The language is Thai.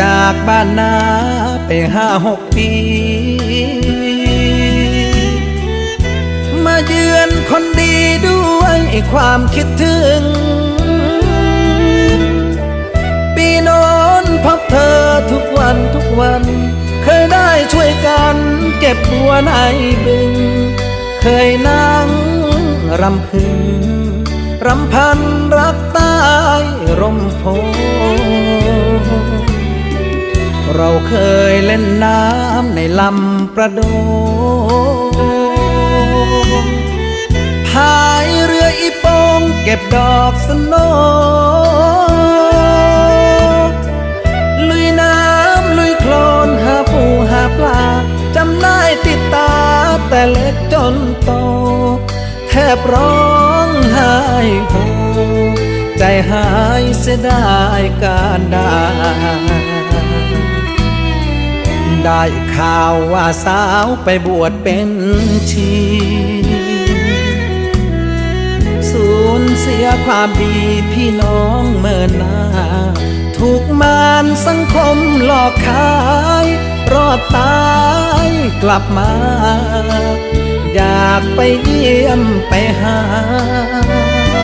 จากบ้านนาไปห้าหกปี มาเยือนคนดีด้วยความคิดถึง ปีโนอนพบเธอทุกวันทุกวัน เคยได้ช่วยกันเก็บบัวในบึง เคยนั่งรำพึง รำพันรักใต้ร่มโพธิ์ เราเคยเล่นน้ำในลำประโดงพายเรืออีโปงเก็บดอกสโนลุยน้ำลุยโคลนหาปูหาปลาจำได้ติดตาแต่เล็กจนโต แทบร้องไห้โฮใจหายเสียดายการได้ ได้ข่าวว่าสาวไปบวชเป็นชี สูญเสียความดีพี่น้องเมื่อหนาถูกมารสังคมหลอกขาย รอดตายกลับมา อยากไปเยี่ยมไปหา